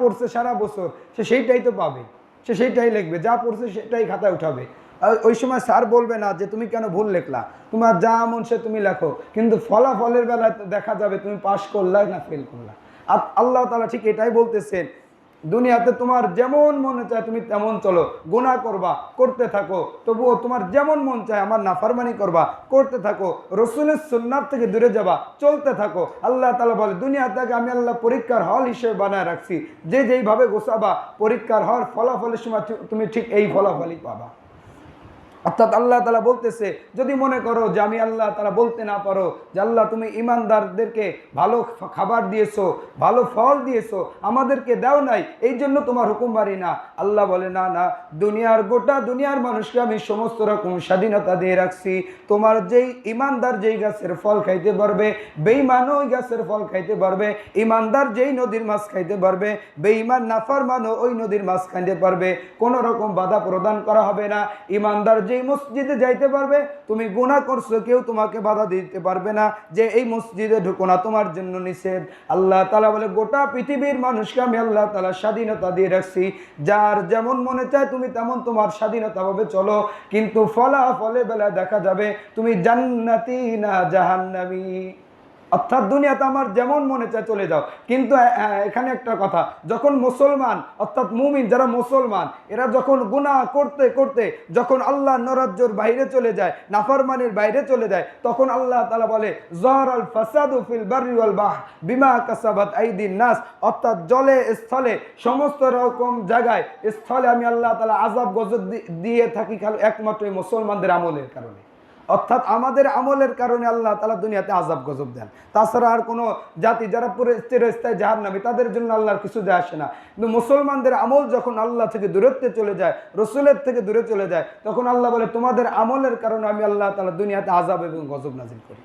পড়ছে সারা বছর, সে সেইটাই তো পাবে, সে সেইটাই লিখবে, যা পড়ছে সেটাই খাতায় উঠাবে। ওই সময় স্যার বলবে না যে তুমি কেন ভুল লেখলা, তোমার যা মন সে তুমি লেখো, কিন্তু ফলাফলের বেলায় দেখা যাবে তুমি পাশ করলা না ফেল করলা। আর আল্লাহ তালা ঠিক এটাই বলতেছেন দুনিয়াতে তোমার যেমন মনে চায় তুমি তেমন চলো। গুণা করবা, করতে থাকো। তবুও তোমার যেমন মন চায় আমার নাফারমানি করবা, করতে থাকো। রসুলের সুন্নার থেকে দূরে যাবা, চলতে থাকো। আল্লাহ তালা বলে, দুনিয়াটাকে আমি আল্লাহ পরীক্ষার হল হিসেবে বানায় রাখছি। যে যেইভাবে গোসাবা পরীক্ষার হল ফলাফলের সময় তুমি ঠিক এই ফলাফলই পাবা। অর্থাৎ আল্লাহ তালা বলতেছে, যদি মনে করো যে আমি আল্লাহ তালা বলতে না পারো, যে আল্লাহ তুমি ইমানদারদেরকে ভালো খাবার দিয়েছ, ভালো ফল দিয়েছ, আমাদেরকে দাও নাই, এই জন্য তোমার হুকুম বাড়ি না। আল্লাহ বলে, না না, দুনিয়ার গোটা দুনিয়ার মানুষকে আমি সমস্ত রকম স্বাধীনতা দিয়ে রাখছি। তোমার যেই ইমানদার যেই গাছের ফল খাইতে পারবে বেইমান ওই গাছের ফল খাইতে পারবে, ইমানদার যেই নদীর মাছ খাইতে পারবে বেইমান নাফার মানও ওই নদীর মাছ খাইতে পারবে, কোনো রকম বাধা প্রদান করা হবে না। ইমানদার যেই মসজিদে যাইতে পারবে, তুমি গুণা করছ, কেউ তোমাকে বাধা দিতে পারবে না যে এই মসজিদে ঢুকো না, তোমার জন্য নিষেধ। আল্লাহ তালা বলে, গোটা পৃথিবীর মানুষকে আমি আল্লাহ তালা স্বাধীনতা দিয়ে রাখছি। যার যেমন মনে চায়, তুমি তেমন তোমার স্বাধীনতা ভাবে চলো। কিন্তু ফলাফলের বেলা দেখা যাবে, তুমি জান্নাতি না জাহান্নামী। অর্থাৎ দুনিয়াতে আমার যেমন মনে চায় চলে যাও। কিন্তু এখানে একটা কথা, যখন মুসলমান, অর্থাৎ মুমিন যারা মুসলমান, এরা যখন গুনাহ করতে করতে, যখন আল্লাহ নরাজ্যর বাইরে চলে যায়, নাফরমানির বাইরে চলে যায়, তখন আল্লাহ তালা বলে জহর আল ফাসাদু ফিল বারি ওয়াল বাহ বিমা কাসাবাত আইদিন নাস। অর্থাৎ জলে, স্থলে, সমস্ত রকম জায়গায়, স্থলে আমি আল্লাহ তালা আজাব গজব দিয়ে থাকি খালি একমাত্র মুসলমানদের আমলের কারণে। অর্থাৎ আমাদের আমলের কারণে আল্লাহ তালা দুনিয়াতে আজাব গজব দেন। তাছাড়া আর কোনো জাতি যারা পুরো চিরস্থায়ী জাহার নামে তাদের জন্য আল্লাহর কিছু দেয় আসে না। কিন্তু মুসলমানদের আমল যখন আল্লাহ থেকে দূরত্বে চলে যায়, রসুলের থেকে দূরে চলে যায়, তখন আল্লাহ বলে, তোমাদের আমলের কারণে আমি আল্লাহ তালা দুনিয়াতে আজাব এবং গজব নাজিল করি।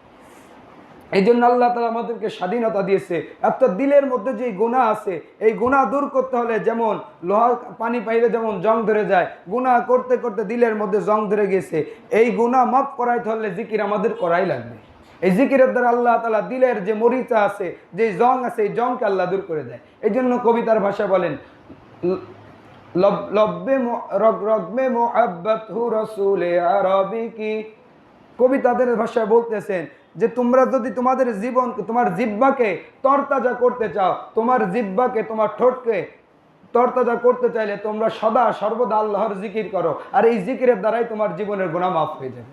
এই জন্য আল্লাহ তালা আমাদেরকে স্বাধীনতা দিয়েছে। অর্থাৎ দিলের মধ্যে যে গুণা আছে, এই গুণা দূর করতে হলে যেমন লোহা পানি পাইলে যেমন জং ধরে যায় গুণা করতে করতে দিলের মধ্যে জং ধরে গেছে। এই গুণা মাফ করাইতে হলে জিকির আমাদের করাই লাগবে। এই জিকিরের দ্বারা আল্লাহ তালা দিলের যে মরিচা আছে, যে জং আছে, এই জংকে আল্লাহ দূর করে দেয়। এই জন্য কবিতার ভাষা বলেন কবি তাদের কবিতাদের ভাষায় বলতেছেন যে তোমরা যদি তোমাদের জীবন, তোমার জিব্বাকে তরতাজা করতে চাও, তোমার জিব্বাকে তোমার ঠোঁটকে তরতাজা করতে চাইলে তোমরা সদা সর্বদা আল্লাহর জিকির করো। আর এই জিকিরের দ্বারাই তোমার জীবনের গুণা মাফ হয়ে যাবে।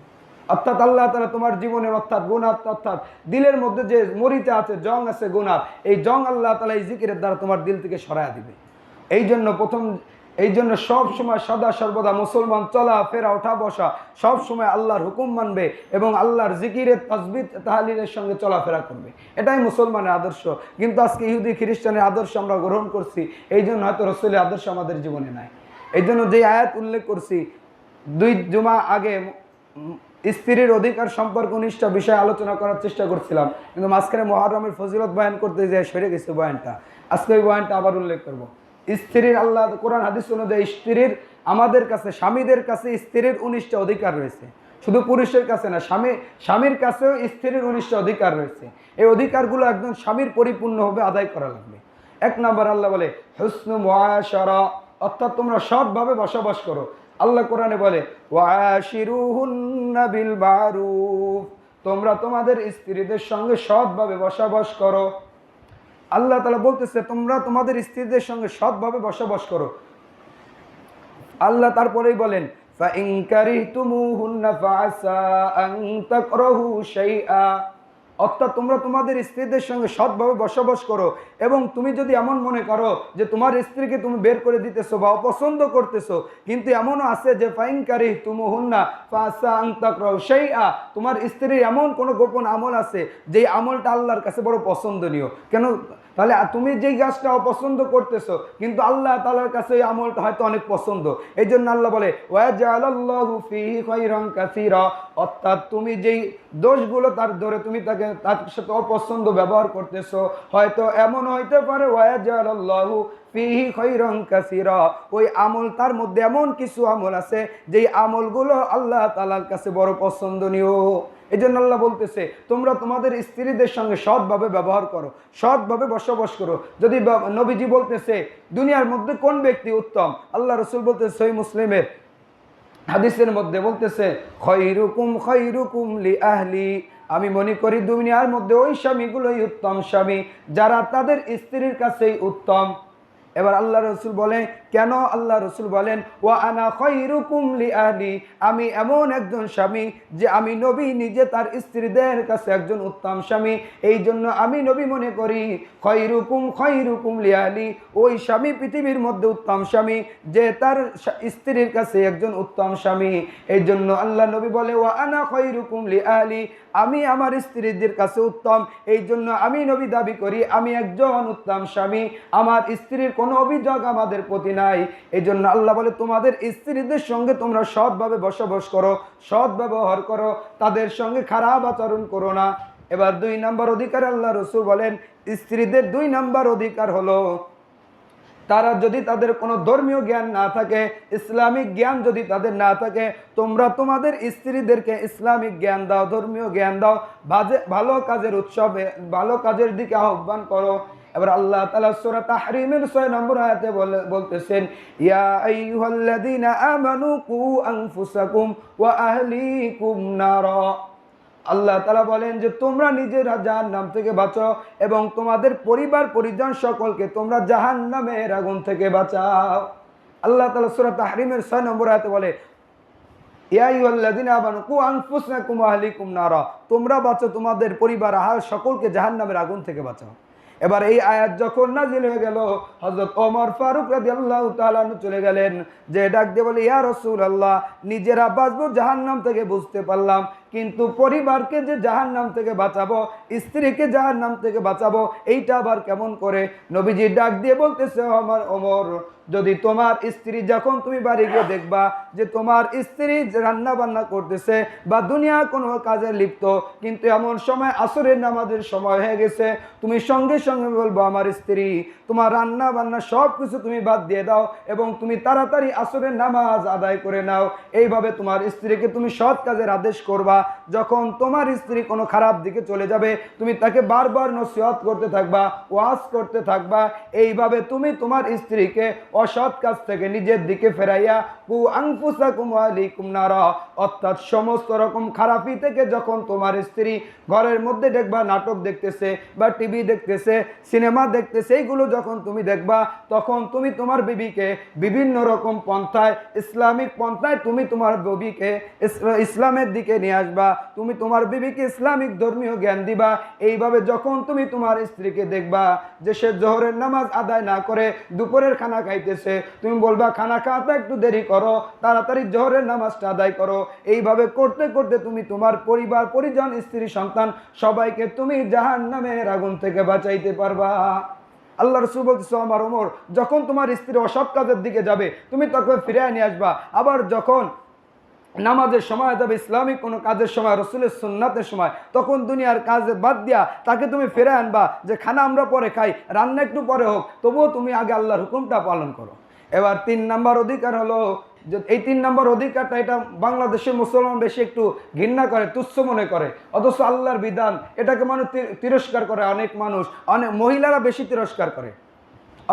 অর্থাৎ আল্লাহ তালা তোমার জীবনের অর্থাৎ গুণা অর্থাৎ দিলের মধ্যে যে মরিচা আছে, জং আছে গুণার এই জং আল্লাহ তালা এই জিকিরের দ্বারা তোমার দিল থেকে সরায় দিবে। এই জন্য প্রথম এই জন্য সব সময় সদা সর্বদা মুসলমান চলা, ফেরা, ওঠা, বসা সব সময় আল্লাহর হুকুম মানবে এবং আল্লাহর জিকিরের তসবিদ তাহালিলের সঙ্গে চলাফেরা করবে। এটাই মুসলমানের আদর্শ। কিন্তু আজকে ইহুদি, খ্রিস্টানের আদর্শ আমরা গ্রহণ করছি এই জন্য হয়তো রসুলের আদর্শ আমাদের জীবনে নাই। এই জন্য যে আয়াত উল্লেখ করছি, দুই জুমা আগে স্ত্রীর অধিকার সম্পর্ক নিষ্ঠা বিষয়ে আলোচনা করার চেষ্টা করছিলাম, কিন্তু মাঝখানে মহারমের ফজিলত বয়ান করতে যেয়ে সরে গেছে বয়ানটা। আজকে ওই বয়ানটা আবার উল্লেখ করব। স্ত্রীর আল্লাহ কোরআন হাদিস অনুযায়ী স্ত্রীর আমাদের কাছে, স্বামীদের কাছে স্ত্রীর উনিশটা অধিকার রয়েছে। শুধু পুরুষের কাছে না, স্বামী, স্বামীর কাছেও স্ত্রীর উনিশটা অধিকার রয়েছে। এই অধিকারগুলো একজন স্বামীর পরিপূর্ণভাবে আদায় করা লাগবে। এক নম্বর আল্লাহ বলে, হুসনু মুআশারা অর্থাৎ তোমরা সৎভাবে বসবাস করো। আল্লাহ কোরআনে বলে বিল মারুফ তোমরা তোমাদের স্ত্রীদের সঙ্গে সৎভাবে বসবাস করো। আল্লাহ তালা বলতেছে, তোমরা তোমাদের স্ত্রীদের সঙ্গে সৎভাবে বসবাস করো। আল্লাহ তারপরেই বলেন অর্থাৎ তোমরা তোমাদের স্ত্রীদের সঙ্গে সৎভাবে বসবাস করো এবং তুমি যদি এমন মনে করো যে তোমার স্ত্রীকে তুমি বের করে দিতেছো বা অপছন্দ করতেছো, কিন্তু এমনও আছে যে ফাইনকারি তুমু হুন্না ফাঁসা আংতাক সেই আ তোমার স্ত্রীর এমন কোনো গোপন আমল আছে যেই আমলটা আল্লাহর কাছে বড় পছন্দনীয়। কেন তাহলে তুমি যেই গাছটা অপছন্দ করতেছো, কিন্তু আল্লাহ তালার কাছে এই আমলটা হয়তো অনেক পছন্দ। এই জন্য আল্লাহ বলে অর্থাৎ তুমি যেই দোষগুলো তার ধরে তুমি তাকে, তার সাথে অপছন্দ ব্যবহার করতেছো, হয়তো এমন হইতে পারে ওয়াজালাল্লাহু ফিহি খৈরং কাসিরা। ওই আমল তার মধ্যে এমন কিছু আমল আছে, যেই আমলগুলো আল্লাহ তালার কাছে বড় পছন্দনীয়। এই জন্য আল্লাহ বলতেছে, তোমরা তোমাদের স্ত্রীদের সঙ্গে সৎভাবে ব্যবহার করো, সৎভাবে বসবাস করো। যদি নবীজি বলতেছে, দুনিয়ার মধ্যে কোন ব্যক্তি উত্তম? আল্লাহ রসুল বলতেছে সই মুসলিমের। হাদিসের মধ্যে বলতেছে, খৈরুকুম খৈরুকুম লি আহলি আমি মনে করি, দুনিয়ার মধ্যে ওই স্বামীগুলোই উত্তম স্বামী, যারা তাদের স্ত্রীর কাছেই উত্তম। এবার আল্লাহ রসুল বলেন, কেন আল্লাহ রসুল বলেন ও আনা খৈরুকুম লি আহলি আমি এমন একজন স্বামী যে আমি নবী নিজে তার স্ত্রীদের কাছে একজন উত্তম স্বামী। এই জন্য আমি নবী মনে করি, খৈরুকুম খৈরুকুম লি আহলি ওই স্বামী পৃথিবীর মধ্যে উত্তম স্বামী যে তার স্ত্রীর কাছে একজন উত্তম স্বামী। এই জন্য আল্লাহ নবী বলে ও আনা খৈরুকুম লি আহলি আমি আমার স্ত্রীদের কাছে উত্তম। এই জন্য আমি নবী দাবি করি, আমি একজন উত্তম স্বামী, আমার স্ত্রীর কোনো অভিযোগ আমাদের প্রতি নাই। এই জন্য আল্লাহ বলে, তোমাদের স্ত্রীদের সঙ্গে তোমরা সৎভাবে বসবাস করো, সৎ ব্যবহার করো, তাদের সঙ্গে খারাপ আচরণ করো না। এবার দুই নাম্বার অধিকার আল্লাহ রসুল বলেন, স্ত্রীদের দুই নাম্বার অধিকার হলো, তারা যদি তাদের কোনো ধর্মীয় জ্ঞান না থাকে, ইসলামিক জ্ঞান যদি তাদের না থাকে, তোমরা তোমাদের স্ত্রীদেরকে ইসলামিক জ্ঞান দাও, ধর্মীয় জ্ঞান দাও ভালো কাজের উৎসবে, ভালো কাজের দিকে আহ্বান করো। এবার আল্লাহ তালা সূরা তাহরিমের 6 নম্বর আয়াতে বলে- বলতেছেন, ইয়া আমানু কু আনফুসাকুম ওয়া আহলিকুম নারা। আল্লাহ তালা বলেন যে, তোমরা নিজেরা জাহান নাম থেকে বাঁচো এবং তোমাদের পরিবার, পরিজন সকলকে তোমরা জাহান নামের আগুন থেকে বাঁচাও। আল্লাহ তালা সুরা তাহরিমের ছয় নম্বর আয়াতে বলে তোমরা বাঁচো, তোমাদের পরিবার আহার সকলকে জাহান নামের আগুন থেকে বাঁচাও। এবার এই আয়াত যখন নাজিল হয়ে গেল হজরত ওমর ফারুক রাজি আল্লাহ তালু চলে গেলেন। যে ডাক দিয়ে বলে, ইয়া রসুল আল্লাহ নিজেরা বাঁচবো জাহান্নাম থেকে বুঝতে পারলাম। কিন্তু পরিবারকে যে জাহান্নাম থেকে বাঁচাবো, স্ত্রীকে জাহান্নাম থেকে বাঁচাবো, এইটা আবার কেমন করে? নবীজি ডাক দিয়ে বলতেছে আমার ওমর, যদি তোমার স্ত্রী যখন তুমি বাড়ি গিয়ে দেখবা যে তোমার স্ত্রী রান্না বান্না করতেছে বা দুনিয়া কোনো কাজে লিপ্ত, কিন্তু এমন সময় আসরের নামাজের সময় হয়ে গেছে, তুমি সঙ্গে সঙ্গে বলব, আমার স্ত্রী, তোমার রান্না বান্না সব কিছু তুমি বাদ দিয়ে দাও এবং তুমি তাড়াতাড়ি আসরের নামাজ আদায় করে নাও। এইভাবে তোমার স্ত্রীকে তুমি সৎ কাজের আদেশ করবা যখন তোমার স্ত্রী কোনো খারাপ দিকে চলে যাবে, তুমি তাকে বারবার নসিহত করতে থাকবা, ওয়াজ করতে থাকবা, এইভাবে তুমি তোমার স্ত্রীকে অসৎ কাজ থেকে নিজের দিকে ফেরাইয়া, কু আংফুসা কুমালিকুম নারা, অর্থাৎ সমস্ত রকম খারাপি থেকে যখন তোমার স্ত্রী ঘরের মধ্যে দেখবা, নাটক দেখতেছে বা টিভি দেখতেছে, সিনেমা দেখতেছে, এইগুলো যখন তুমি দেখবা, তখন তুমি তোমার বিবিকে বিভিন্ন রকম পন্থায়, ইসলামিক পন্থায় তুমি তোমার বিবিকে ইসলামের দিকে নিয়ে আসবা। তুমি তোমার বিবিকে ইসলামিক ধর্মীয় জ্ঞান দিবা। এইভাবে যখন তুমি তোমার স্ত্রীকে দেখবা যে সে জোহরের নামাজ আদায় না করে দুপুরের খানা খাইতেছে, তুমি বলবা, খানা খাওয়াতে একটু দেরি করো, তাড়াতাড়ি জোহরের নামাজটা আদায় করো। এইভাবে করতে করতে তুমি তোমার পরিবার, পরিজন, স্ত্রী, সন্তান সবাইকে তুমি জাহান নামের আগুন থেকে বাঁচাইতে পারবা। আল্লাহ রসুল বলতেছে, আমার ওমর, যখন তোমার স্ত্রী অসৎ কাজের দিকে যাবে, তুমি তাকে ফিরে নিয়ে আসবা। আবার যখন নামাজের সময় যাবে ইসলামিক কোনো কাজের সময়, রসুলের সুন্নাতের সময়, তখন দুনিয়ার কাজ বাদ দিয়া তাকে তুমি ফিরে আনবা যে খানা আমরা পরে খাই, রান্না একটু পরে হোক, তবুও তুমি আগে আল্লাহর হুকুমটা পালন করো। এবার তিন নাম্বার অধিকার হলো যে এই তিন নম্বর অধিকারটা, এটা বাংলাদেশের মুসলমান বেশি একটু ঘৃণা করে, তুচ্ছ মনে করে। অথচ আল্লাহর বিধান, এটাকে মানুষ তিরস্কার করে অনেক মানুষ, অনেক মহিলারা বেশি তিরস্কার করে।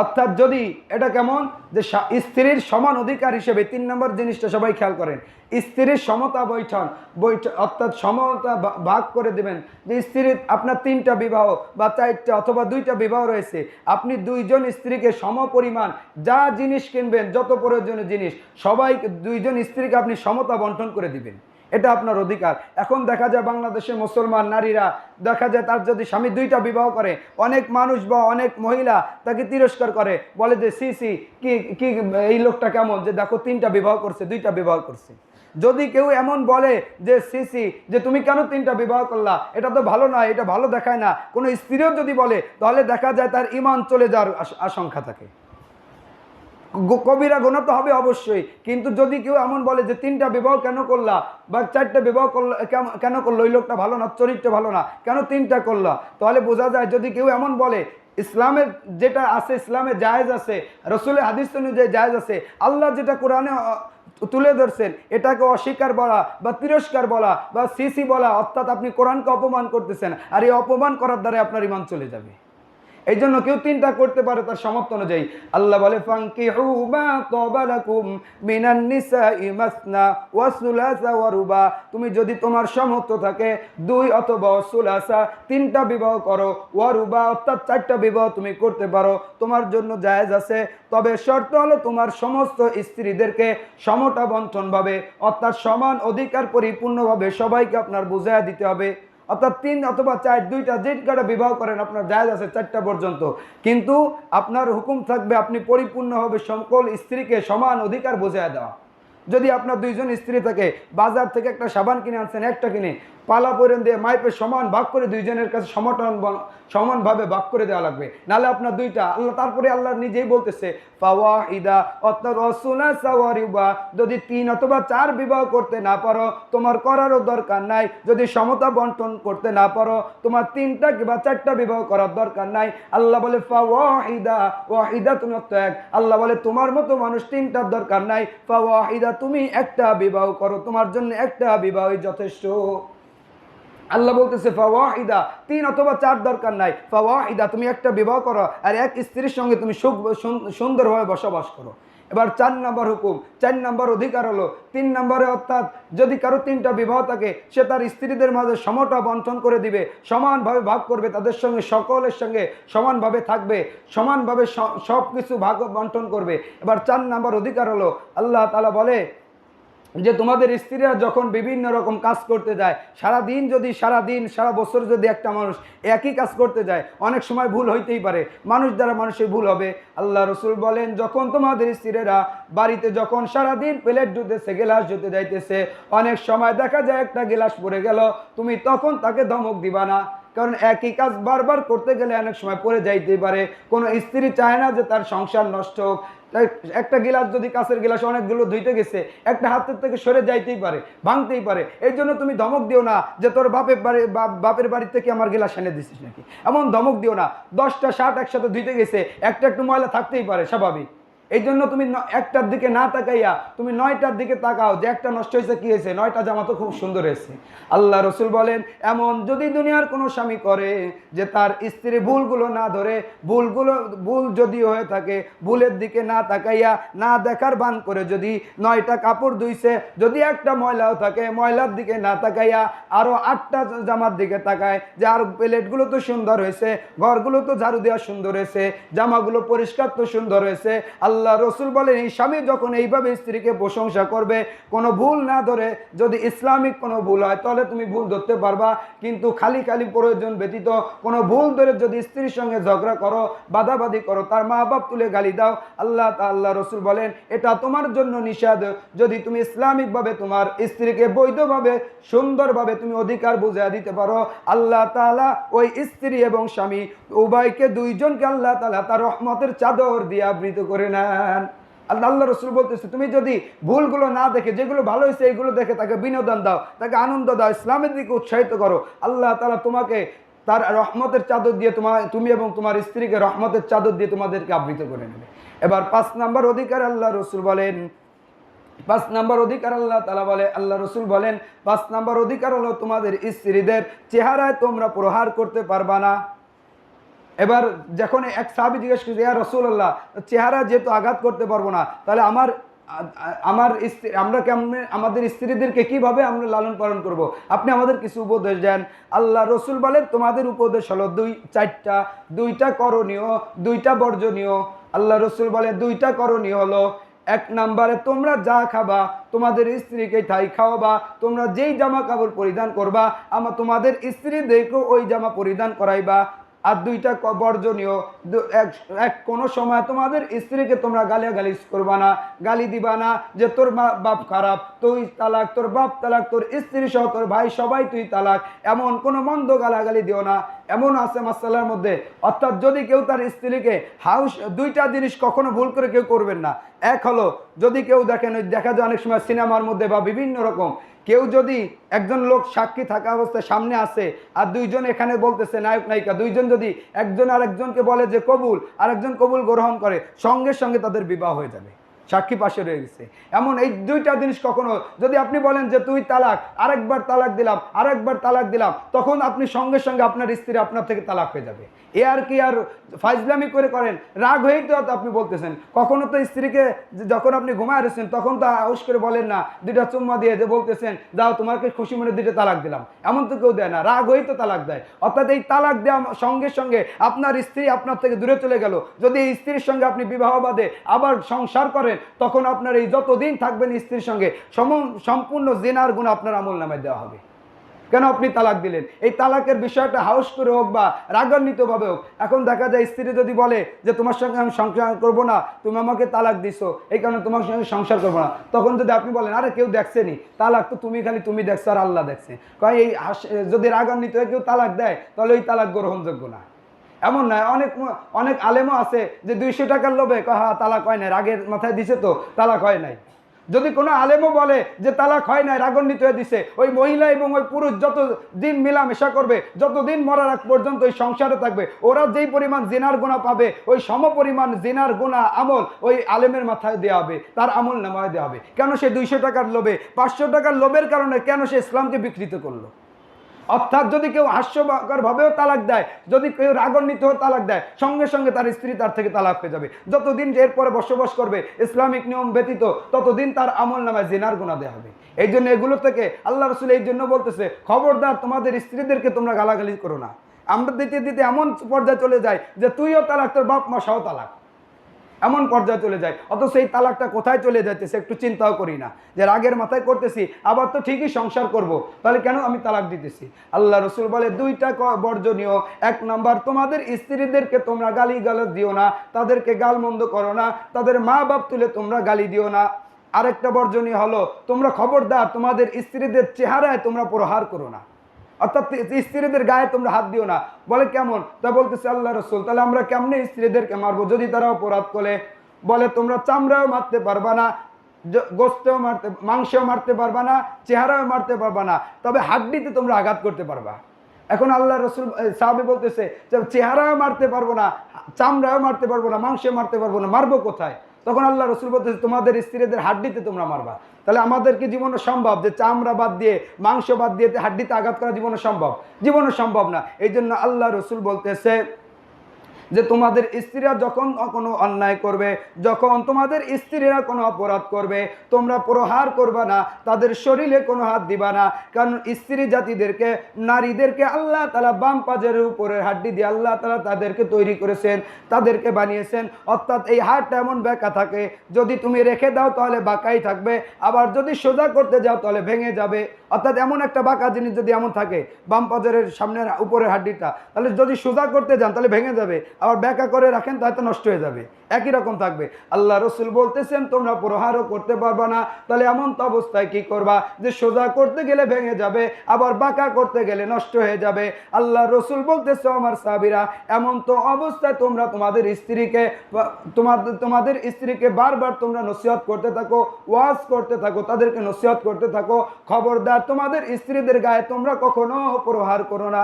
অর্থাৎ যদি এটা কেমন? যে স্ত্রীর সমান অধিকার হিসেবে, তিন নম্বর জিনিসটা সবাই খেয়াল করেন, স্ত্রীর সমতা বৈঠন বৈঠন অর্থাৎ সমতা ভাগ করে দেবেন। যে স্ত্রীর আপনার তিনটা বিবাহ বা চারটা অথবা দুইটা বিবাহ রয়েছে, আপনি দুইজন স্ত্রীকে সম পরিমাণ যা জিনিস কিনবেন, যত প্রয়োজনীয় জিনিস সবাই দুইজন স্ত্রীকে আপনি সমতা বন্টন করে দিবেন। এটা আপনার অধিকার। এখন দেখা যায় বাংলাদেশের মুসলমান নারীরা, দেখা যায় তার যদি স্বামী দুইটা বিবাহ করে, অনেক মানুষ বা অনেক মহিলা তাকে তিরস্কার করে, বলে যে, সি সি, কি কি, এই লোকটা কেমন? যে দেখো তিনটা বিবাহ করছে, দুইটা বিবাহ করছে। যদি কেউ এমন বলে যে, সি সি, যে তুমি কেন তিনটা বিবাহ করলা? এটা তো ভালো নয় এটা ভালো দেখায় না। কোনো স্ত্রীও যদি বলে, তাহলে দেখা যায় তার ইমান চলে যাওয়ার আশঙ্কা থাকে। কবিরা গোনা তো হবে অবশ্যই। কিন্তু যদি কেউ এমন বলে যে তিনটা বিবাহ কেন করলা বা চারটা বিবাহ করলা কেন করল? ওই লোকটা ভালো না, চরিত্র ভালো না, কেন তিনটা করলা? তাহলে বোঝা যায় যদি কেউ এমন বলে, ইসলামের যেটা আছে, ইসলামে জায়েজ আছে, রসুলের হাদিস অনুযায়ী জায়েজ আছে, আল্লাহ যেটা কোরআনে তুলে ধরছেন, এটাকে অস্বীকার বলা বা তিরস্কার বলা বা সিসি বলা, অর্থাৎ আপনি কোরআনকে অপমান করতেছেন, আর এই অপমান করার দ্বারা আপনার ইমান চলে যাবে। এই জন্য কেউ তিনটা করতে পারে তার সামর্থ্য অনুযায়ী। আল্লাহ বলে ফাঙ্কিহু মা তাবা লাকুম মিনান নিসাই মাসনা ওয়া সুলাসা তুমি যদি তোমার সামর্থ্য থাকে, দুই অথবা সুলাসা, তিনটা বিবাহ করো, ওয়া রুবা অর্থাৎ চারটা বিবাহ তুমি করতে পারো, তোমার জন্য জায়েজ আছে। তবে শর্ত হলো তোমার সমস্ত স্ত্রীদেরকে সমতা বন্টনভাবে অর্থাৎ সমান অধিকার পরিপূর্ণভাবে সবাইকে আপনার বুঝাইয়া দিতে হবে। অর্থাৎ তিন অথবা চার, দুইটা যে কাটা বিবাহ করেন, আপনার জায়গা আছে চারটা পর্যন্ত। কিন্তু আপনার হুকুম থাকবে আপনি পরিপূর্ণভাবে সকল স্ত্রীকে সমান অধিকার বোঝায় দেওয়া। যদি আপনার দুইজন স্ত্রী থাকে, বাজার থেকে একটা সাবান কিনে আনছেন, একটা কিনে পালা পরেন দিয়ে মাইপে সমান ভাগ করে দুইজনের কাছে সমটন সমানভাবে ভাগ করে দেওয়া লাগবে। নাহলে আপনার দুইটা। আল্লাহ তারপরে আল্লাহ নিজেই বলতেছে পাওয়া ইদা অর্থাৎ যদি তিন অথবা চার বিবাহ করতে না পারো, তোমার করারও দরকার নাই। যদি সমতা বন্টন করতে না পারো, তোমার তিনটা কিংবা চারটা বিবাহ করার দরকার নাই। আল্লাহ বলে, ফাওয়াহিদা, ওয়াহিদা তুমি অর্থ এক। আল্লাহ বলে, তোমার মতো মানুষ তিনটার দরকার নাই। ফাওয়াহিদা তুমি একটা বিবাহ করো। তোমার জন্য একটা বিবাহই যথেষ্ট। আল্লাহ বলতেছে, ফাওয়াহিদা তিন অথবা চার দরকার নাই। ফাওয়াহিদা তুমি একটা বিবাহ করো, আর এক স্ত্রীর সঙ্গে তুমি সুখ, সুন- সুন্দরভাবে বসবাস করো। এবার চার নাম্বার হুকুম, চার নাম্বার অধিকার হলো, তিন নম্বরে অর্থাৎ যদি কারও তিনটা বিবাহ থাকে, সে তার স্ত্রীদের মাঝে সমটা বন্টন করে দিবে, সমানভাবে ভাগ করবে, তাদের সঙ্গে, সকলের সঙ্গে সমানভাবে থাকবে, সমানভাবে সব কিছু ভাগ বন্টন করবে। এবার চার নাম্বার অধিকার হলো, আল্লাহ তালা বলে যে তোমাদের স্ত্রীরা যখন বিভিন্ন রকম কাজ করতে যায় সারা দিন যদি সারা দিন সারা বছর যদি একটা মানুষ একই কাজ করতে যায়, অনেক সময় ভুল হইতেই পারে। মানুষ দ্বারা মানুষের ভুল হবে। আল্লাহ রসুল বলেন, যখন তোমাদের স্ত্রীরা বাড়িতে যখন সারা দিন প্লেট ধুতেছে গেলাস ধুতে যাইতেছে, অনেক সময় দেখা যায় একটা গেলাস পড়ে গেল, তুমি তখন তাকে ধমক দিবা না। কারণ একই কাজ বারবার করতে গেলে অনেক সময় পড়ে যাইতে পারে। কোনো স্ত্রী চায় না যে তার সংসার নষ্ট হোক। একটা গিলাস যদি কাছের গিলাস অনেকগুলো ধুইতে গেছে, একটা হাতের থেকে সরে যাইতেই পারে, ভাঙতেই পারে। এই জন্য তুমি ধমক দিও না যে তোর বাপের বাড়ি, বাপ- বাপের বাড়ি থেকে আমার গিলাস এনে দিছিস নাকি? এমন ধমক দিও না। দশটা শার্ট একসাথে ধুইতে গেছে, একটা একটু ময়লা থাকতেই পারে, স্বাভাবিক। এই জন্য তুমি একটার দিকে না তাকাইয়া তুমি নয়টার দিকে তাকাও যে একটা নষ্ট হয়েছে, কি হয়েছে? নয়টা জামা তো খুব সুন্দর হয়েছে। আল্লাহ রসুল বলেন, এমন যদি দুনিয়ার কোনো স্বামী করে যে তার স্ত্রী ভুলগুলো না ধরে, ভুলগুলো, ভুল যদি হয়ে থাকে, ভুলের দিকে না তাকাইয়া না দেখার বান করে যদি নয়টা কাপড় ধুইছে, যদি একটা ময়লাও থাকে, ময়লার দিকে না তাকাইয়া আরও আটটা জামার দিকে তাকায় যে আর প্লেটগুলো তো সুন্দর হয়েছে, ঘরগুলো তো ঝাড়ু দেওয়া সুন্দর হয়েছে, জামাগুলো পরিষ্কার তো সুন্দর হয়েছে, আল্লাহ রসুল বলেন, এই স্বামী যখন এইভাবে স্ত্রীকে প্রশংসা করবে, কোনো ভুল না ধরে যদি ইসলামিক কোনো ভুল হয়, তাহলে তুমি ভুল ধরতে পারবা। কিন্তু খালি খালি প্রয়োজন ব্যতীত কোনো ভুল ধরে যদি স্ত্রীর সঙ্গে ঝগড়া করো বাদাবাদি করো, তার মা বাপ তুলে গালি দাও, আল্লাহ তা আল্লাহ রসুল বলেন, এটা তোমার জন্য নিষেধ। যদি তুমি ইসলামিকভাবে তোমার স্ত্রীকে বৈধভাবে, সুন্দরভাবে তুমি অধিকার বুঝিয়ে দিতে পারো, আল্লাহ তাআলা ওই স্ত্রী এবং স্বামী উভয়কে দুইজনকে আল্লাহ তাআলা তার রহমতের চাদর দিয়ে আবৃত করে আল্লাহ আল্লাহ রসুল বলতেছে, তুমি যদি ভুলগুলো না দেখে, যেগুলো ভালো হয়েছে, এইগুলো দেখে তাকে বিনোদন দাও, তাকে আনন্দ দাও, ইসলামের দিকে উৎসাহিত করো। আল্লাহ তাআলা তোমাকে তার রহমতের চাদর দিয়ে তোমার তুমি এবং তোমার স্ত্রীকে রহমতের চাদর দিয়ে তোমাদেরকে আবৃত করে নেবে। এবার পাঁচ নাম্বার অধিকার আল্লাহ রসুল বলেন, পাঁচ নাম্বার অধিকার আল্লাহ তালা বলে, আল্লাহ রসুল বলেন, পাঁচ নাম্বার অধিকার হলো তোমাদের স্ত্রীদের চেহারায় তোমরা প্রহার করতে পারবা না। এবার যখন এক সাহাবি জিজ্ঞেস করছে, ইয়া রসুল্লাহ চেহারা যেহেতু আঘাত করতে পারব না, তাহলে আমার আমার স্ত্রী, আমরা কেমন আমাদের স্ত্রীদেরকে কীভাবে আমরা লালন পালন করব। আপনি আমাদের কিছু উপদেশ দেন। আল্লাহ রসুল বলেন, তোমাদের উপদেশ হলো দুই, চারটা, দুইটা করণীয়, দুইটা বর্জনীয়। আল্লাহ রসুল বলে, দুইটা করণীয় হলো, এক নাম্বারে তোমরা যা খাবা, তোমাদের স্ত্রীকে তাই খাওয়াবা, তোমরা যেই জামা কাপড় পরিধান করবা আমার তোমাদের স্ত্রীদেরকেও ওই জামা পরিধান করাইবা। আর দুইটা বর্জনীয়। এক কোনো সময় তোমাদের স্ত্রীকে তোমরা গালিয়া গালিয়াগালি করবা না, গালি দিবা না যে তোর বাপ খারাপ, তুই তালাক, তোর বাপ তালাক, তোর স্ত্রী সহ তোর ভাই সবাই তুই তালাক। এমন কোনো মন্দ গালাগালি দিও না। এমন আছে মাসালার মধ্যে। অর্থাৎ যদি কেউ তার স্ত্রীকে হাউস দুইটা জিনিস কখনো ভুল করে কেউ করবেন না। এক হলো, যদি কেউ দেখেন দেখা যায় অনেক সময় সিনেমার মধ্যে বা বিভিন্ন রকম, কেউ যদি একজন লোক সাক্ষী থাকা অবস্থায় সামনে আসে আর দুইজন এখানে বলতেছে, নায়ক, নায়িকা, দুইজন যদি একজন আরেকজনকে বলে যে কবুল, আরেকজন কবুল গ্রহণ করে, সঙ্গে সঙ্গে তাদের বিবাহ হয়ে যাবে। সাক্ষী পাশে রয়ে গেছে। এমন এই দুইটা জিনিস কখনো যদি আপনি বলেন যে তুই তালাক, আরেকবার তালাক দিলাম, আরেকবার তালাক দিলাম, তখন আপনি সঙ্গে সঙ্গে আপনার স্ত্রী আপনার থেকে তালাক হয়ে যাবে। এ আর কি আর ফাইজলামি করে করেন? রাগ হয়েই তো আপনি বলতেছেন। কখনো তো স্ত্রীকে যখন আপনি ঘুমায় রয়েছেন তখন তো আউস করে বলেন না, দুইটা চুম্মা দিয়ে যে বলতেছেন, যাও, তোমাকে খুশি মনে দুইটা তালাক দিলাম। এমন তো কেউ দেয় না। রাগ হয়েই তো তালাক দেয়। অর্থাৎ এই তালাক দেওয়া সঙ্গে সঙ্গে আপনার স্ত্রী আপনার থেকে দূরে চলে গেল। যদি এই স্ত্রীর সঙ্গে আপনি বিবাহ বাদে আবার সংসার করেন, তখন আপনার এই যতদিন থাকবেন স্ত্রীর সঙ্গে সম- সম্পূর্ণ জেনার গুণ আপনার আমল নামায় দেওয়া হবে। কেন আপনি তালাক দিলেন? এই তালাকের বিষয়টা হাউস করে হোক বা রাগান্বিতভাবে হোক, এখন দেখা যায় স্ত্রী যদি বলে যে, তোমার সঙ্গে আমি সংসার করব না, তুমি আমাকে তালাক দিছো, এই কারণে তোমার সঙ্গে সংসার করব না। তখন যদি আপনি বলেন, আরে, কেউ দেখছেনি তালাক তো তুমি খালি তুমি দেখছ আর আল্লাহ দেখছে। কয়, এই যদি রাগান্বিত হয়ে কেউ তালাক দেয়, তাহলে ওই তালাক গ্রহণযোগ্য না। এমন নয় অনেক অনেক আলেমও আছে যে, দুইশো টাকার লোভে হ্যাঁ তালাক হয় নাই, রাগের মাথায় দিছে তো, তালাক হয় নাই। যদি কোনো আলেমও বলে যে তালাক হয় নাই, রাগান্বিত হয়ে দিছে, ওই মহিলা এবং ওই পুরুষ যত দিন মিলামেশা করবে যতদিন মরার আগ পর্যন্ত ওই সংসারে থাকবে, ওরা যেই পরিমাণ জেনার গোনা পাবে, ওই সম পরিমাণ জেনার গোনা আমল ওই আলেমের মাথায় দেওয়া হবে, তার আমল নামায় দেওয়া হবে। কেন সে দুইশো টাকার লোভে? পাঁচশো টাকার লোভের কারণে কেন সে ইসলামকে বিকৃত করল? অর্থাৎ যদি কেউ হাস্যকর ভাবেও তালাক দেয়, যদি কেউ রাগান্বিত তালাক দেয়, সঙ্গে সঙ্গে তার স্ত্রী তার থেকে তালাক হয়ে যাবে। যতদিন যে এরপরে বসবাস করবে, ইসলামিক নিয়ম ব্যতীত, ততদিন তার আমল নামায় জেনার গুণা দেওয়া হবে। এই জন্য এগুলো থেকে আল্লাহ রসুল এই জন্য বলতেছে, খবরদার তোমাদের স্ত্রীদেরকে তোমরা গালাগালি করো না। আমরা দিতে দিতে এমন পর্যায়ে চলে যাই যে তুইও তালাক, তোর বাপ মা তালাক। এমন পর্যায়ে চলে যায়। অথচ এই তালাকটা কোথায় চলে যাইতেছে একটু চিন্তাও করি না। যে রাগের মাথায় করতেছি, আবার তো ঠিকই সংসার করব। তাহলে কেন আমি তালাক দিতেছি? আল্লাহ রসুল বলে, দুইটা বর্জনীয়। এক নাম্বার, তোমাদের স্ত্রীদেরকে তোমরা গালি গালাজ দিও না, তাদেরকে গালমন্দ করো না, তাদের মা বাপ তুলে তোমরা গালি দিও না। আরেকটা বর্জনীয় হলো, তোমরা খবরদার, তোমাদের স্ত্রীদের চেহারায় তোমরা প্রহার করো না। অর্থাৎ স্ত্রীদের গায়ে তোমরা হাত দিও না। বলে কেমন? তা বলতেছে আল্লাহ রসুল, তাহলে আমরা কেমনে স্ত্রীদেরকে মারবো? যদি তারা অপরাধ করে, বলে তোমরা চামড়াও মারতে পারবা না গোস্তেও মারতে, মাংসও মারতে পারবা না, চেহারাও মারতে পারবা না, তবে হাড্ডিতে তোমরা আঘাত করতে পারবা। এখন আল্লাহ রসুল সাহাবি বলতেছে চেহারাও মারতে পারব না, চামড়াও মারতে পারব না, মাংসও মারতে পারব না, মারবো কোথায়? তখন আল্লাহ রসুল বলতেছে, তোমাদের স্ত্রীদের হাড্ডিতে তোমরা মারবা। তাহলে আমাদেরকে জীবনে সম্ভব যে চামড়া বাদ দিয়ে, মাংস বাদ দিয়ে হাড্ডিতে আঘাত করা জীবনে সম্ভব? জীবনে সম্ভব না। এই জন্য আল্লাহ রসুল বলতেছে যে তোমাদের স্ত্রীরা যখন কোনো অন্যায় করবে, যখন তোমাদের স্ত্রীরা কোনো অপরাধ করবে, তোমরা প্রহার করবে না, তাদের শরীরে কোনো হাত দিবা না, কারণ স্ত্রী জাতিদেরকে, নারীদেরকে আল্লাহ তালা বাম পাজের উপরে হাড্ডি দিয়ে আল্লাহ তালা তাদেরকে তৈরি করেছেন, তাদেরকে বানিয়েছেন। অর্থাৎ এই হাড়টা এমন বেঁকা থাকে, যদি তুমি রেখে দাও তাহলে বাঁকাই থাকবে, আবার যদি সোজা করতে যাও তাহলে ভেঙে যাবে। অর্থাৎ এমন একটা বাঁকা জিনিস যদি এমন থাকে, বাম পাজরের সামনের উপরের হাড্ডিটা, তাহলে যদি সোজা করতে যান তাহলে ভেঙে যাবে। আবার ব্যাকা করে রাখেন তাহলে নষ্ট হয়ে যাবে। একই রকম থাকবে। আল্লাহ রসুল বলতেছেন, তোমরা প্রহারও করতে পারবে না। তাহলে এমন তো অবস্থায় কি করবা? যে সোজা করতে গেলে ভেঙে যাবে, আবার বাঁকা করতে গেলে নষ্ট হয়ে যাবে। আল্লাহ রসুল বলতেছে, আমার সাবিরা এমন তো অবস্থায় তোমরা তোমাদের স্ত্রীকে তোমাদের তোমাদের স্ত্রীকে বারবার তোমরা নসিহত করতে থাকো, ওয়াজ করতে থাকো, তাদেরকে নসিহত করতে থাকো। খবরদার তোমাদের স্ত্রীদের গায়ে তোমরা কখনো প্রহার করো না।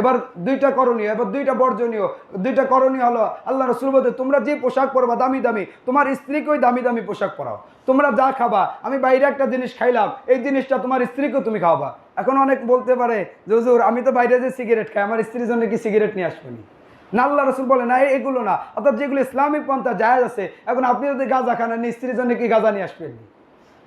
এবার দুইটা করণীয়, এবার দুইটা বর্জনীয়, দুইটা করণীয় হলো আল্লাহ রসুল বলতে তোমরা যে পোশাক পরবা দামি দামি, তোমার স্ত্রীকে ওই দামি দামি পোশাক পরাও। তোমরা যা খাবা, আমি বাইরে একটা জিনিস খাইলাম, এই জিনিসটা তোমার স্ত্রীকেও তুমি খাওয়াবা। এখন অনেক বলতে পারে যে, হুজুর, আমি তো বাইরে যে সিগারেট খাই, আমার স্ত্রীর জন্য কি সিগারেট নিয়ে আসবেনি না? আল্লাহ রসুল বলে, না এগুলো না। অর্থাৎ যেগুলো ইসলামিক পন্থা জায়েজ আছে, এখন আপনি যদি গাঁজা খান স্ত্রীর জন্য কি গাঁজা নিয়ে আসবেননি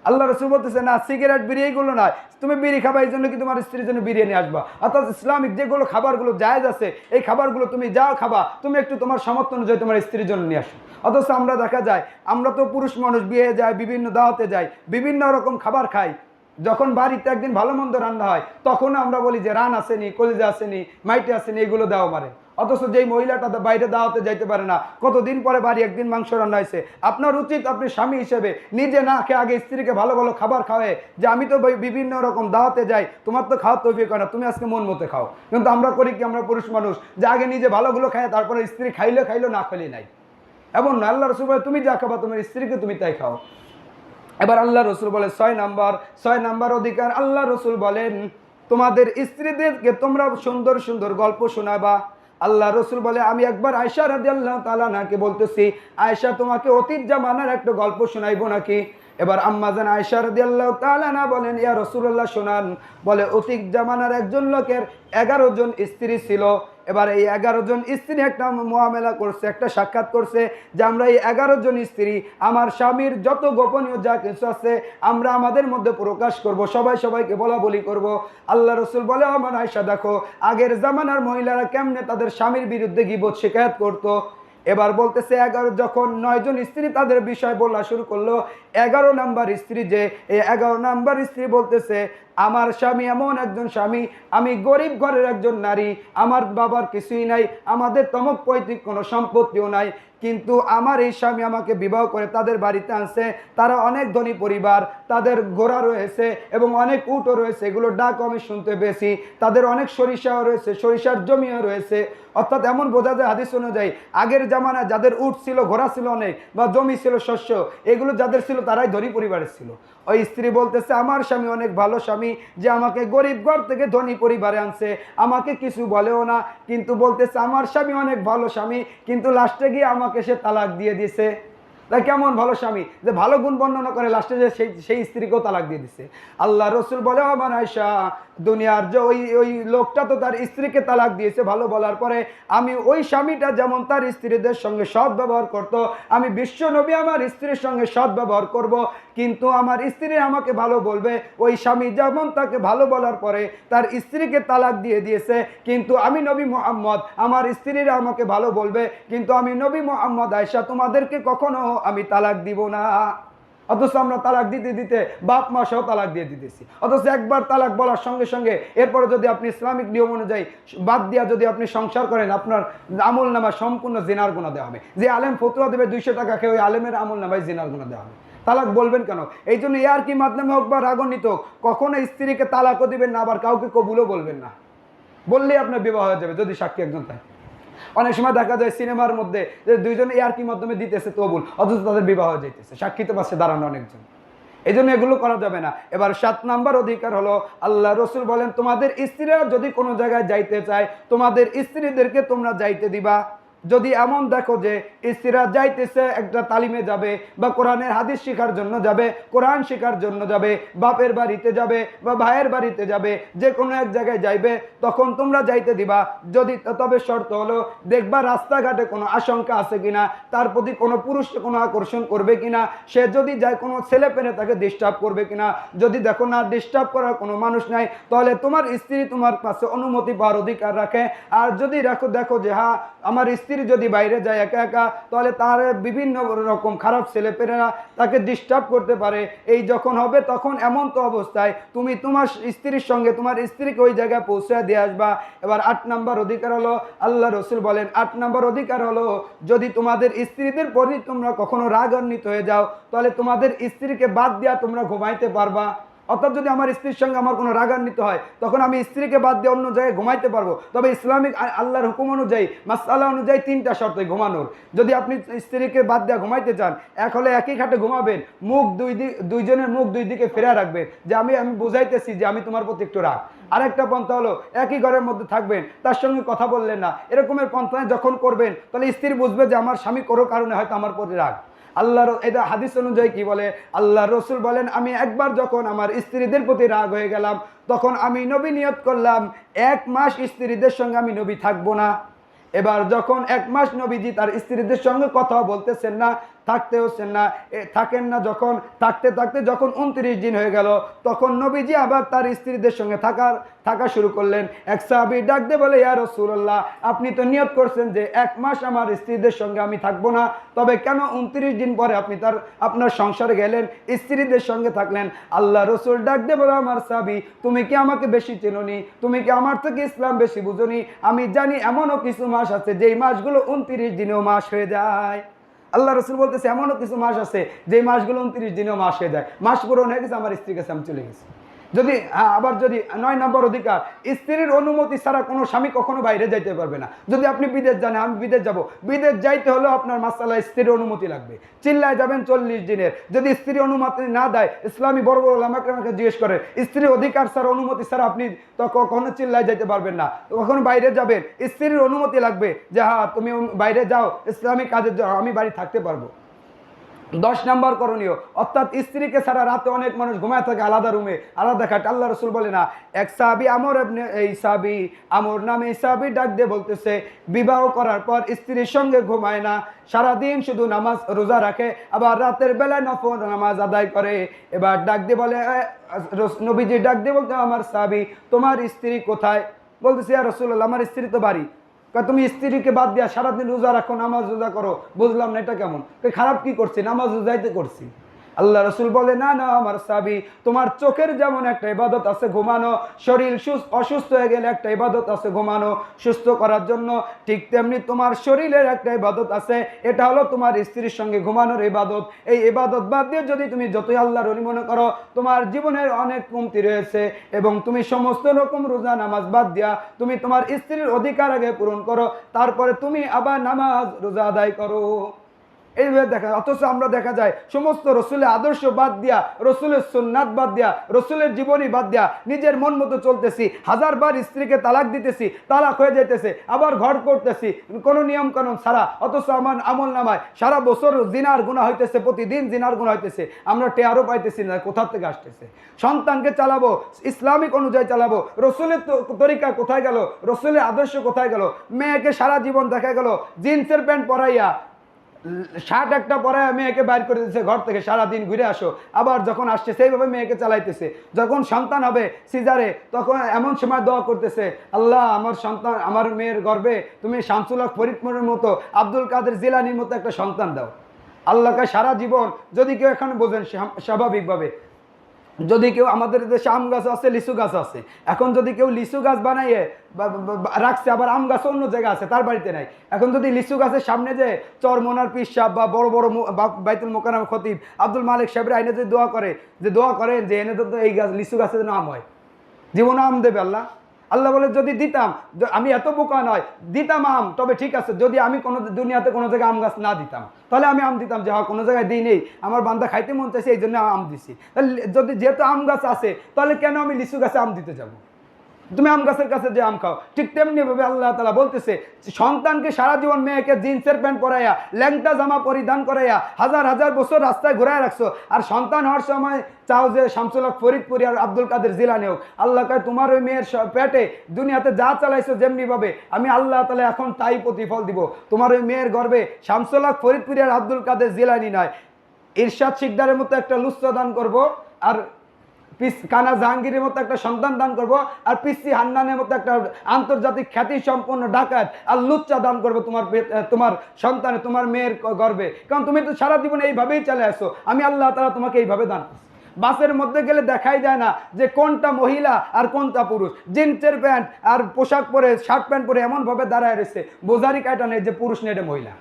আল্লাহ রসুল বলতেছে, না, সিগারেট, বিড়ি এইগুলো নয়। তুমি বিড়ি খাবা, এই জন্য কি তোমার স্ত্রীর জন্য বিরিয়ানি আসবা? অর্থাৎ ইসলামিক যেগুলো খাবারগুলো জায়েজ আছে, এই খাবারগুলো তুমি যাও খাবা, তুমি একটু তোমার সামর্থ্য অনুযায়ী তোমার স্ত্রীর জন্য নিয়ে আসো। অথচ আমরা দেখা যায়, আমরা তো পুরুষ মানুষ, বিয়ে যায়, বিভিন্ন দাওয়াতে যাই, বিভিন্ন রকম খাবার খাই। যখন বাড়িতে একদিন ভালো মন্দ রান্না হয়, তখন আমরা বলি যে, রান আসেনি, কলিজা আসেনি, মাইটে আসেনি, এগুলো দেওয়া মারে অথচ যেই মহিলাটা বাইরে দাওয়াতে যাইতে পারে না, কতদিন পরে বাড়ি একদিন মাংস রান্না হয়েছে? আপনার উচিত আপনি স্বামী হিসেবে নিজে না খেয়ে আগে স্ত্রীকে ভালো ভালো খাবার খাওয়ায়, যে আমি তো বিভিন্ন রকম দাওয়াতে যাই, তোমার তো খাওয়া তৈরি করে না, তুমি আজকে মন মতো খাও। কিন্তু আমরা করি কি, আমরা পুরুষ মানুষ, যে আগে নিজে ভালোগুলো খায়, তারপরে স্ত্রী খাইলে খাইলো, না খাইলে নাই। এবং আল্লাহ রসুল তুমি যা খাবা, তোমার স্ত্রীকে তুমি তাই খাও। এবার আল্লাহ রসুল বলে, ছয় নাম্বার ছয় নাম্বার অধিকার। আল্লাহ রসুল বলেন, তোমাদের স্ত্রীদেরকে তোমরা সুন্দর সুন্দর গল্প শোনাবা। আল্লাহ রসুল বলে, আমি একবার আয়সা রাজি আল্লাহ তালানাকে বলতেছি আয়সা তোমাকে অতীত জামানার একটা গল্প শোনাইবো নাকি? এবার আম্মাজান আয়সা রাজি আল্লাহ তালানা বলেন, ইয়া রসুল্লাহ শোনান। বলে, অতীত জামানার একজন লোকের এগারো জন স্ত্রী ছিল। এবার এই এগারো জন স্ত্রী একটা মোয়ামেলা করছে, একটা সাক্ষাৎ করছে যে আমরা এই এগারো জন স্ত্রী, আমার স্বামীর যত গোপনীয় যা কিছু আছে, আমরা আমাদের মধ্যে প্রকাশ করব, সবাই সবাইকে বলা বলি করব। আল্লাহ রসুল বলে আমার আয়সা দেখো, আগের জামানার মহিলারা কেমনে তাদের স্বামীর বিরুদ্ধে গিবত শিকায়ত করতো? এবার বলতেছে, এগারো, যখন নয়জন স্ত্রী তাদের বিষয় বলা শুরু করল, এগারো নাম্বার স্ত্রী যে, এই এগারো নাম্বার স্ত্রী বলতেছে আমার স্বামী এমন একজন স্বামী, আমি গরিব ঘরের একজন নারী, আমার বাবার কিছুই নাই, আমাদের তমক পৈতৃক কোনো সম্পত্তিও নাই, কিন্তু আমার এই স্বামী আমাকে বিবাহ করে তাদের বাড়িতে আনছে, তারা অনেক ধনী পরিবার, তাদের ঘোড়া রয়েছে এবং অনেক উটও রয়েছে, এগুলো ডাক আমি শুনতে পেয়েছি, তাদের অনেক সরিষাও রয়েছে, সরিষার জমিও রয়েছে। অর্থাৎ এমন বোঝা যায় হাদিস অনুযায়ী, আগের জামানায় যাদের উট ছিল, ঘোড়া ছিল অনেক বা জমি ছিল শস্য, এগুলো যাদের ছিল তারাই ধনী পরিবারের ছিল। ওই স্ত্রী বলতেছে, আমার স্বামী অনেক ভালো স্বামী, যে আমাকে গরিব ঘর থেকে ধনী পরিবারে আনছে। আমাকে কিছু বলেও না, কিন্তু বলতেছে, আমার স্বামী অনেক ভালো স্বামী, কিন্তু লাস্টে গিয়ে আমাকে সে তালাক দিয়ে দিছে। তাই কেমন ভালো স্বামী? যে ভালো গুণ বর্ণনা করে লাস্টে যে সেই সেই স্ত্রীকেও তালাক দিয়ে দিছে। আল্লাহ রসুল বলে আমার আয়সা দুনিয়ার যে ওই ওই লোকটা তো তার স্ত্রীকে তালাক দিয়েছে। ভালো বলার পরে, আমি ওই স্বামীটা যেমন তার স্ত্রীদের সঙ্গে সৎ ব্যবহার করতো, আমি বিশ্ব নবী আমার স্ত্রীর সঙ্গে সৎ ব্যবহার করব, কিন্তু আমার স্ত্রী আমাকে ভালো বলবে। ওই স্বামী যেমন তাকে ভালো বলার পরে তার স্ত্রীকে তালাক দিয়ে দিয়েছে, কিন্তু আমি নবী মোহাম্মদ, আমার স্ত্রীরা আমাকে ভালো বলবে, কিন্তু আমি নবী মোহাম্মদ আয়সা তোমাদেরকে কখনো আমি তালাক দিব না। অথচ আমরা তালাক দিতে দিতে বাপ মা সহ তালাক দিয়ে দিতেছি। অথচ একবার তালাক বলার সঙ্গে সঙ্গে এরপরে যদি আপনি ইসলামিক নিয়ম অনুযায়ী বাদ দিয়া যদি আপনি সংসার করেন, আপনার আমল নামা সম্পূর্ণ জেনার গুণা দেওয়া হবে। যে আলেম ফতুয়া দেবে দুইশো টাকা খেয়ে ওই আলেমের আমল নামায় জেনার গুণা দেওয়া হবে। তালাক বলবেন কেন? এই জন্য ইয়ার কি মাধ্যমে হোক বা রাগান্বিত হোক, কখনো স্ত্রীকে তালাকও দিবেন না, আবার কাউকে কবুলও বলবেন না। বললেই আপনার বিবাহ হয়ে যাবে, যদি সাক্ষী একজন থাকে। অনেক সময় দেখা যায় সিনেমার মধ্যে যে দুইজনে ইয়ার কি মাধ্যমে দিতেছে তবুল, অথচ তাদের বিবাহ যেতেছে সাক্ষী তো পাশে দাঁড়ানো অনেকজন। এই জন্য এগুলো করা যাবে না। এবার সাত নাম্বার অধিকার হলো, আল্লাহ রসুল বলেন, তোমাদের স্ত্রীরা যদি কোনো জায়গায় যাইতে চায়, তোমাদের স্ত্রীদেরকে তোমরা যাইতে দিবা। যদি এমন দেখো যে স্ত্রীরা যাইতেছে, একটা তালিমে যাবে বা কোরআনের হাদিস শেখার জন্য যাবে, কোরআন শেখার জন্য যাবে, বাপের বাড়িতে যাবে বা ভাইয়ের বাড়িতে যাবে, যে কোনো এক জায়গায় যাইবে, তখন তোমরা যাইতে দিবা। যদি তবে শর্ত হলো, দেখবা রাস্তাঘাটে কোনো আশঙ্কা আছে কিনা, তার প্রতি কোনো পুরুষকে কোনো আকর্ষণ করবে কিনা, সে যদি যায় কোনো ছেলে পেনে তাকে ডিস্টার্ব করবে কিনা। যদি দেখো না ডিস্টার্ব করার কোনো মানুষ নাই, তাহলে তোমার স্ত্রী তোমার কাছে অনুমতি পাওয়ার অধিকার রাখে। আর যদি রাখো দেখো যে হ্যাঁ আমার স্ত্রী যদি বাইরে যায় একা একা, তাহলে তার বিভিন্ন রকম খারাপ ছেলেপেলেরা তাকে ডিস্টার্ব করতে পারে। এই যখন হবে, তখন এমন তো অবস্থায়, তুমি তোমার স্ত্রীর সঙ্গে তোমার স্ত্রীকে ওই জায়গায় পৌঁছে দিয়ে আসবা। এবার আট নাম্বার অধিকার হলো, আল্লাহ রসুল বলেন, আট নাম্বার অধিকার হলো, যদি তোমাদের স্ত্রীদের প্রতি তোমরা কখনো রাগান্বিত হয়ে যাও, তাহলে তোমাদের স্ত্রীকে বাদ দিয়া তোমরা ঘুমাইতে পারবা। অর্থাৎ যদি আমার স্ত্রীর সঙ্গে আমার কোনো রাগান্বিত হয়, তখন আমি স্ত্রীকে বাদ দিয়ে অন্য জায়গায় ঘুমাইতে পারব। তবে ইসলামিক আল্লাহর হুকুম অনুযায়ী মাসাল্লাহ অনুযায়ী তিনটা শর্ত ঘুমানোর। যদি আপনি স্ত্রীকে বাদ দিয়ে ঘুমাইতে চান, এক হলে একই খাটে ঘুমাবেন, মুখ দুই দিক দুইজনের মুখ দুই দিকে ফেরা রাখবেন, যে আমি আমি বুঝাইতেছি যে আমি তোমার প্রতি একটু রাগ। আরেকটা পন্থা হলো, একই ঘরের মধ্যে থাকবেন, তার সঙ্গে কথা বললেন না। এরকমের পন্থায় যখন করবেন, তাহলে স্ত্রী বুঝবে যে আমার স্বামী কোনো কারণে হয়তো আমার প্রতি রাগ। আল্লাহ এটা হাদিস অনুযায়ী কি বলে? আল্লাহ রসুল বলেন, আমি একবার যখন আমার স্ত্রীদের প্রতি রাগ হয়ে গেলাম, তখন আমি নবী নিয়ত করলাম, এক মাস স্ত্রীদের সঙ্গে আমি নবী থাকব না। এবার যখন এক মাস নবীজি তার স্ত্রীদের সঙ্গে কথা বলতেছেন না থাকতে হচ্ছেন না থাকেন না যখন, থাকতে থাকতে যখন উনত্রিশ দিন হয়ে গেল, তখন নবীজি আবার তার স্ত্রীদের সঙ্গে থাকার, থাকা শুরু করলেন। এক সাহাবি ডাক দিয়ে বলে, ইয়া রসুল্লাহ আপনি তো নিয়ত করছেন যে এক মাস আমার স্ত্রীদের সঙ্গে আমি থাকব না, তবে কেন উনত্রিশ দিন পরে আপনি তার, আপনার সংসারে গেলেন, স্ত্রীদের সঙ্গে থাকলেন? আল্লাহ রসুল ডাক দিয়ে বলে, আমার সাবি তুমি কি আমাকে বেশি চেননি? তুমি কি আমার থেকে ইসলাম বেশি বুঝনি? আমি জানি এমনও কিছু মাস আছে, যেই মাসগুলো উনত্রিশ দিনেও মাস হয়ে যায়। আল্লাহ রসুল বলতেছে, এমনও কিছু মাস আছে যে মাসগুলো উনত্রিশ দিনেও মাস হয়ে যায়। মাস পুরো হয়ে গেছে, আমার স্ত্রীর কাছে আমি চলে গেছি। যদি হ্যাঁ, আবার যদি নয় নম্বর অধিকার স্ত্রীর অনুমতি ছাড়া কোনো স্বামী কখনো বাইরে যাইতে পারবে না। যদি আপনি বিদেশ জানেন আমি বিদেশ যাব। বিদেশ যাইতে হলেও আপনার মাসালা স্ত্রীর অনুমতি লাগবে। চিল্লায় যাবেন চল্লিশ দিনের। যদি স্ত্রী অনুমতি না দেয় ইসলামী বড় বড় লামাকে আমাকে জিজ্ঞেস করে স্ত্রীর অধিকার ছাড়া অনুমতি ছাড়া আপনি তো কখনো চিল্লায় যাইতে পারবেন না। কখনো বাইরে যাবেন স্ত্রীর অনুমতি লাগবে যে হ্যাঁ তুমি বাইরে যাও ইসলামী কাজের আমি বাড়ি থাকতে পারব। দশ নম্বর করণীয়। অর্থাৎ স্ত্রীকে ছাড়া রাতে অনেক মানুষ ঘুমায় থাকে আলাদা রুমে, আলাদা খাট। আল্লাহ রসুল বলে না, এক সাবি আমর এই সাবি আমর নামে সাবি ডাক দিয়ে বলতেছে, বিবাহ করার পর স্ত্রীর সঙ্গে ঘুমায় না, সারাদিন শুধু নামাজ রোজা রাখে, আবার রাতের বেলায় নফল নামাজ আদায় করে। এবার ডাক দিয়ে বলে নবীজি ডাক দিয়ে বলতে আমার সাবি তোমার স্ত্রী কোথায়? বলতেছে আর রসুল্লাহ আমার স্ত্রী তো বাড়ি। তুমি স্ত্রীকে বাদ দিয়া সারাদিন রোজা রাখো, নামাজ রোজা করো, বুঝলাম না এটা কেমন? খারাপ কি করছি? নামাজ রোজাইতে করছি। আল্লাহ রসুল বলে, না না, আমার সাবি, তোমার চোখের যেমন একটা ইবাদত আছে ঘুমানো, শরীর সুস্থ অসুস্থ হয়ে গেলে একটা ইবাদত আছে ঘুমানো, সুস্থ করার জন্য ঠিক তেমনি তোমার শরীরের একটা ইবাদত আছে, এটা হলো তোমার স্ত্রীর সঙ্গে ঘুমানোর ইবাদত। এই ইবাদত বাদ দিয়ে যদি তুমি যতই আল্লাহর অলি মনে করো, তোমার জীবনের অনেক কমতি রয়েছে এবং তুমি সমস্ত রকম রোজা, নামাজ বাদ দিয়া তুমি তোমার স্ত্রীর অধিকার আগে পূরণ করো, তারপরে তুমি আবার নামাজ রোজা আদায় করো। এইভাবে দেখা। অথচ আমরা দেখা যায়, সমস্ত রসুলের আদর্শ বাদ দিয়া, রসুলের সুন্নাত বাদ দিয়া, রসুলের জীবনী বাদ দিয়া, নিজের মন মতো চলতেছি, হাজারবার স্ত্রীকে তালাক দিতেছি, তালাক হয়ে যাইতেছে, আবার ঘর করতেছি, কোনো নিয়ম কানুন ছাড়া, অথচ আমার আমল নামায় সারা বছর জিনার গুণা হইতেছে, প্রতিদিন জিনার গুণা হইতেছে, আমরা টেয়ারও পাইতেছি না, কোথা থেকে আসতেছে সন্তানকে চালাবো, ইসলামিক অনুযায়ী চালাবো, রসুলের তরিকা কোথায় গেল, রসুলের আদর্শ কোথায় গেল, মেয়েকে সারা জীবন দেখা গেল, জিন্সের প্যান্ট পরাইয়া শার্ট একটা পরে মেয়েকে বাইর করে দিচ্ছে ঘর থেকে সারাদিন ঘুরে আসো। আবার যখন আসছে, সেইভাবে মেয়েকে চালাইতেছে। যখন সন্তান হবে সিজারে, তখন এমন সময় দোয়া করতেছে, আল্লাহ, আমার সন্তান, আমার মেয়ের গর্বে তুমি শামসুল হক ফরিদপুরের মতো আব্দুল কাদের জিলানির মতো একটা সন্তান দাও। আল্লাহকে সারা জীবন, যদি কেউ এখন বোঝেন স্বাভাবিকভাবে যদি কেউ আমাদের দেশে আম গাছ আছে, লিচু গাছ আছে, এখন যদি কেউ লিচু গাছ বানাইয়ে রাখছে, আবার আম গাছ অন্য জায়গা আছে, তার বাড়িতে নাই। এখন যদি লিচু গাছের সামনে যে চরমোনার পিস সাহেব বা বড় বড় বাইতুল মোকারাম খতিব আব্দুল মালিক সাহেবের আইনে যদি দোয়া করে, যে দোয়া করেন যে এনে তো এই গাছ, লিচু গাছের যেন আম হয়। জীবনে আম দেবে আল্লাহ। আল্লাহ বলে, যদি দিতাম আমি এত বোকা নয়, দিতাম আম, তবে ঠিক আছে, যদি আমি কোনো দুনিয়াতে কোনো জায়গায় আম গাছ না দিতাম, তাহলে আমি আম দিতাম যে হ্যাঁ কোনো জায়গায় দিই নেই, আমার বান্দা খাইতে মন চাইছে এই জন্য আম দিছি। তাহলে যদি যেহেতু আম গাছ আছে, তাহলে কেন আমি লিচু গাছে আম দিতে যাব? তুমি আম গাছের কাছে যে আম খাও, ঠিক তেমনি ভাবে আল্লাহ তালা বলতেছে, সন্তানকে সারা জীবন মেয়েকে জিন্সের প্যান্ট পরাইয়া ল্যাংটা জামা পরিধান করাইয়া, হাজার হাজার বছর রাস্তায় ঘুরায় রাখছো। আর সন্তান হওয়ার সময় চাও যে শামসুল হক ফরিদপুরি আর আব্দুল কাদের জিলানি হোক। আল্লাহ কয়, তোমার ওই মেয়ের পেটে দুনিয়াতে যা চালাইছো যেমনি ভাবে, আমি আল্লাহ তালা এখন তাই প্রতিফল দিব। তোমার ওই মেয়ের গর্বে শামসুল হক ফরিদপুরি আর আব্দুল কাদের জিলানি নয়। ইরশাদ শিকদারের মতো একটা লুচ্ছা দান করব, আর কানা জাহাঙ্গীরের মতো একটা সন্তান দান করব, আর পিসি হান্নানের মতো একটা আন্তর্জাতিক খ্যাতি সম্পন্ন ডাকাত, আর লুচ্চা দান করব তোমার তোমার সন্তানে, তোমার মেয়ের গর্বে কারণ তুমি তো সারা জীবন এইভাবেই চলে আসো। আমি আল্লাহ তালা তোমাকে এইভাবে দান বাসের মধ্যে গেলে দেখাই যায় না যে কোনটা মহিলা আর কোনটা পুরুষ। জিন্সের প্যান্ট আর পোশাক পরে, শার্ট প্যান্ট পরে এমনভাবে দাঁড়ায় রয়েছে। বোঝারই কাটা নেই যে পুরুষ নেই মহিলা।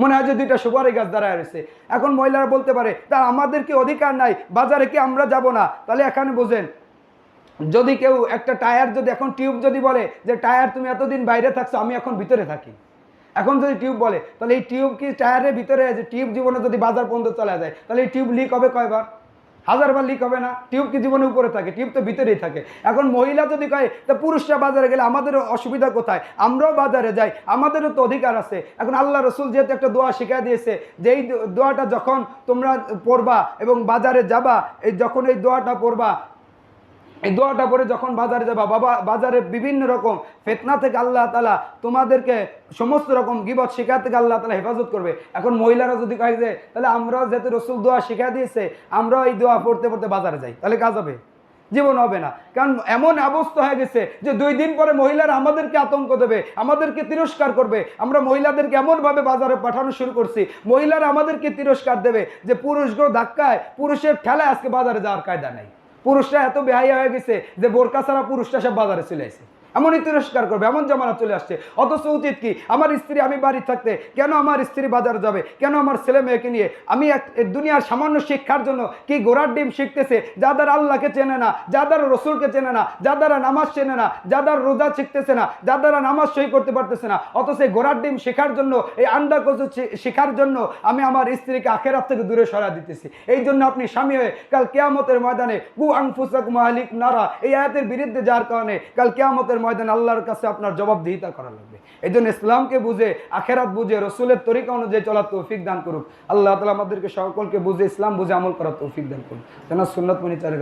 মনে হয় যে দুইটা সুপারি গাছ দাঁড়ায় রয়েছে। এখন মহিলারা বলতে পারে, তা আমাদের কি অধিকার নাই? বাজারে কি আমরা যাব না? তাহলে এখানে বোঝেন, যদি কেউ একটা টায়ার যদি, এখন টিউব যদি বলে যে, টায়ার তুমি এতদিন বাইরে থাকছো, আমি এখন ভিতরে থাকি। এখন যদি টিউব বলে, তাহলে এই টিউব কি টায়ারের ভিতরে আছে? টিউব জীবনে যদি বাজার পর্যন্ত চলে যায়, তাহলে এই টিউব লিক হবে কয়বার? হাজারবার লিক হবে না টিউব কি জীবনে উপরে থাকে? টিউব তো ভিতরেই থাকে। এখন মহিলা যদি কয়, তা পুরুষরা বাজারে গেলে আমাদেরও অসুবিধা কোথায়? আমরাও বাজারে যাই, আমাদেরও তো অধিকার আছে। এখন আল্লাহ রসুল যেহেতু একটা দোয়া শিখাই দিয়েছে যে এই দোয়াটা যখন তোমরা পড়বা এবং বাজারে যাবা, এই যখন এই দোয়াটা পড়বা এই দোয়াটা পরে যখন বাজারে যাবা, বাবা, বাজারে বিভিন্ন রকম ফেতনা থেকে আল্লাহ তালা তোমাদেরকে সমস্ত রকম গিবত শিকার থেকে আল্লাহ তালা হেফাজত করবে। এখন মহিলারা যদি কয় যে, তাহলে আমরাও যেহেতু রসুল দোয়া শিখা দিয়েছে, আমরাও এই দোয়া পড়তে পড়তে বাজারে যাই। তাহলে কাজ হবে। জীবন হবে না। কারণ এমন অবস্থা হয়ে গেছে যে দুই দিন পরে মহিলারা আমাদেরকে আতঙ্ক দেবে, আমাদেরকে তিরস্কার করবে। আমরা মহিলাদেরকে এমনভাবে বাজারে পাঠানো শুরু করছি, মহিলারা আমাদেরকে তিরস্কার দেবে যে পুরুষগুলো ধাক্কায়, পুরুষের ঠেলায় আজকে বাজারে যাওয়ার কায়দা নাই। পুরুষরা এত বেহাইয়া হয়ে গেছে যে বোরকা ছাড়া পুরুষরা সব বাজারে চলে আসে। এমনই তিরস্কার করবে, এমন জামানা চলে আসছে। অথচ উচিত কি, আমার স্ত্রী আমি বাড়ি থাকতে কেন আমার স্ত্রী বাজার যাবে? কেন আমার ছেলে মেয়েকে নিয়ে? আমি এক দুনিয়ার সামান্য শিক্ষার জন্য কি গোড়ার ডিম শিখতেছে? যা দ্বারা আল্লাহকে চেনে না যা দ্বারা রসুলকে চেনে না যা দ্বারা নামাজ চেনে না যা দ্বারা রোজা শিখতেছে না যা দ্বারা নামাজ সই করতে পারতেছে না, অথচ এই গোড়ার ডিম শেখার জন্য, এই আন্ডা কচু শেখার জন্য আমি আমার স্ত্রীকে আখেরাত থেকে দূরে সরা দিতেছি। এই জন্য আপনি স্বামী হয়ে কাল কেয়ামতের ময়দানে কু আংফুসাক মালিক নারা, এই আয়াতের বিরুদ্ধে যার কারণে কাল কেয়ামতের ময়দানে আল্লাহর কাছে আপনার জবাবদিহিতা করা লাগবে। এই জন্য ইসলামকে বুঝে, আখেরাত বুঝে, রসুলের তরিকা অনুযায়ী চলার তৌফিক দান করুক। আল্লাহ তালা আমাদেরকে সকলকে বুঝে, ইসলাম বুঝে আমল করার তৌফিক দান করুক। কেন সুন্নত মনি চারে